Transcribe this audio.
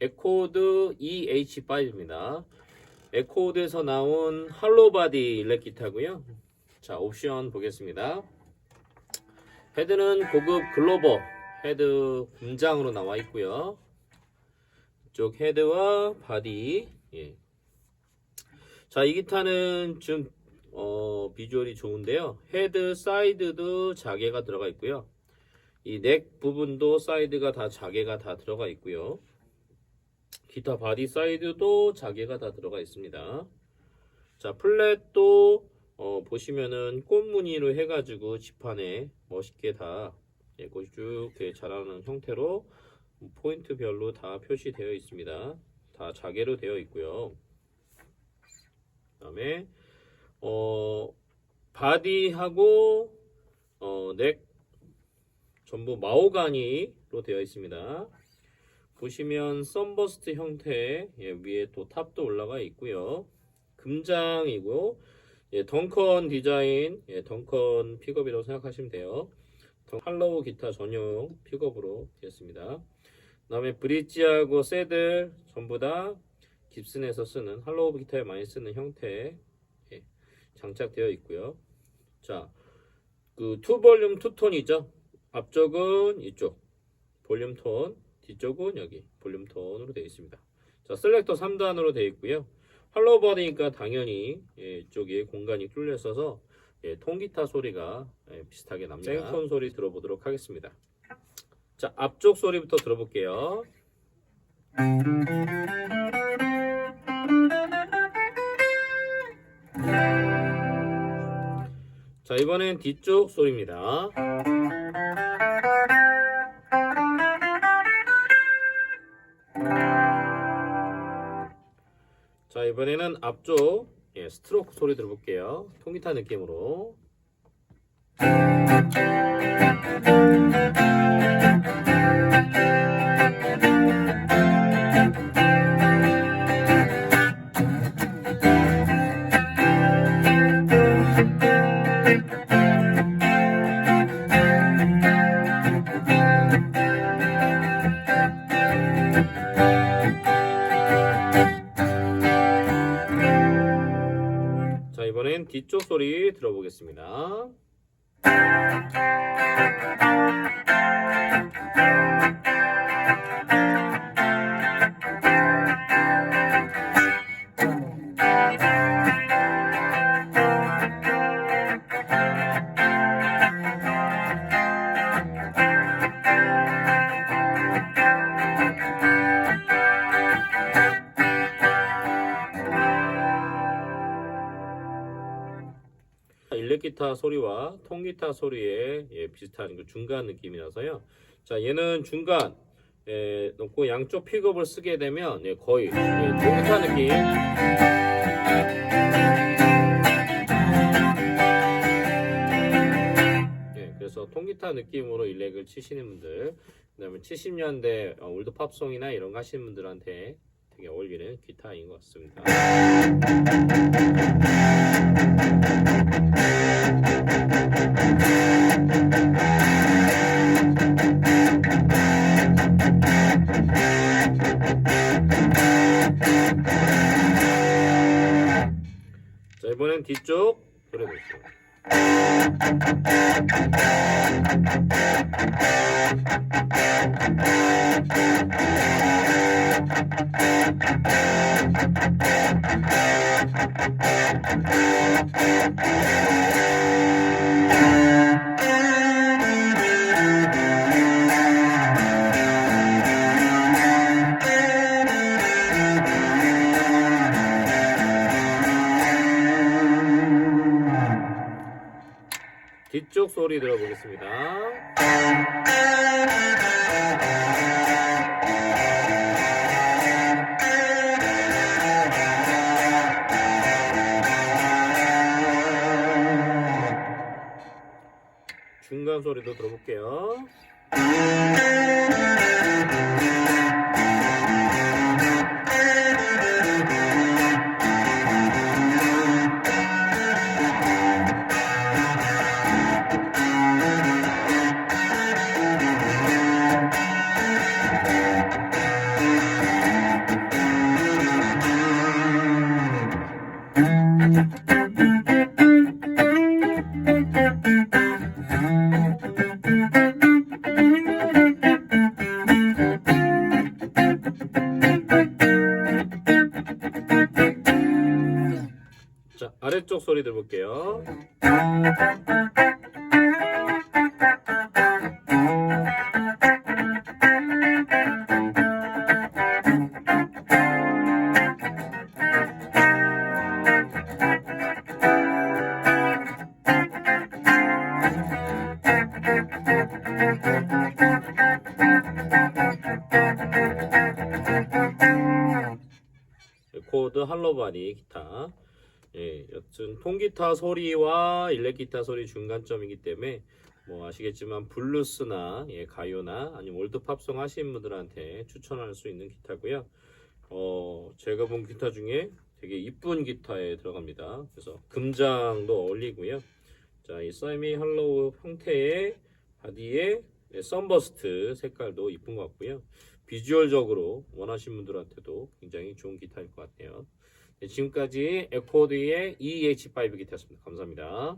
에코드 EH5입니다. 에코드에서 나온 할로바디 일렉 기타고요. 자, 옵션 보겠습니다. 헤드는 고급 글로버 헤드 분장으로 나와 있고요. 이쪽 헤드와 바디. 예. 자, 이 기타는 좀 어, 비주얼이 좋은데요. 헤드 사이드도 자개가 들어가 있고요. 이 넥 부분도 사이드가 다 자개가 다 들어가 있고요. 기타 바디 사이드도 자개가 다 들어가 있습니다. 자, 플랫도 어, 보시면은 꽃무늬로 해가지고 지판에 멋있게 다 예, 꽃이 쭉 이렇게 자라는 형태로 포인트별로 다 표시되어 있습니다. 다 자개로 되어 있고요. 그 다음에 어, 바디하고 어, 넥 전부 마오가니로 되어 있습니다. 보시면 썬버스트 형태 예, 위에 또 탑도 올라가 있고요. 금장이고 예, 덩컨 디자인 예, 덩컨 픽업이라고 생각하시면 돼요. 덩- 할로우 기타 전용 픽업으로 되었습니다. 그 다음에 브릿지하고 새들 전부 다 깁슨에서 쓰는 할로우 기타에 많이 쓰는 형태 예, 장착되어 있고요. 자, 그 투볼륨 투톤이죠. 앞쪽은 이쪽 볼륨 톤, 뒤쪽은 여기 볼륨 톤으로 되어 있습니다. 자, 셀렉터 3단으로 되어 있고요. 할로우 버드니까 당연히 예, 이쪽에 공간이 뚫려 있어서 예, 통기타 소리가 예, 비슷하게 납니다. 생톤 소리 들어보도록 하겠습니다. 자, 앞쪽 소리부터 들어볼게요. 자, 이번엔 뒤쪽 소리입니다. 자, 이번에는 앞쪽 예, 스트로크 소리 들어볼게요. 통기타 느낌으로. 이번엔 뒤쪽 소리 들어보겠습니다. 일렉기타 소리와 통기타 소리의 예, 비슷한 그 중간 느낌이라서요. 자, 얘는 중간 예, 놓고 양쪽 픽업을 쓰게 되면 예, 거의 예, 통기타 느낌. 예, 그래서 통기타 느낌으로 일렉을 치시는 분들, 그다음에 70년대 어, 올드 팝송이나 이런 거 하시는 분들한테 되게 어울리는 기타인 것 같습니다. 이번엔 뒤쪽 볼게요. 뒤쪽 소리 들어보겠습니다. 중간 소리도 들어볼게요. 쪽 소리 들어볼게요. 코드 할로바니 기타. 예, 여튼 통기타 소리와 일렉기타 소리 중간점이기 때문에 뭐 아시겠지만 블루스나 예, 가요나 아니면 올드팝송 하시는 분들한테 추천할 수 있는 기타고요. 어, 제가 본 기타 중에 되게 이쁜 기타에 들어갑니다. 그래서 금장도 어울리고요. 자, 이 써미 할로우 형태의 바디에 네, 썬버스트 색깔도 이쁜 것 같고요. 비주얼적으로 원하시는 분들한테도 굉장히 좋은 기타일 것 같아요. 네, 지금까지 에코드의 EH5 기타였습니다. 감사합니다.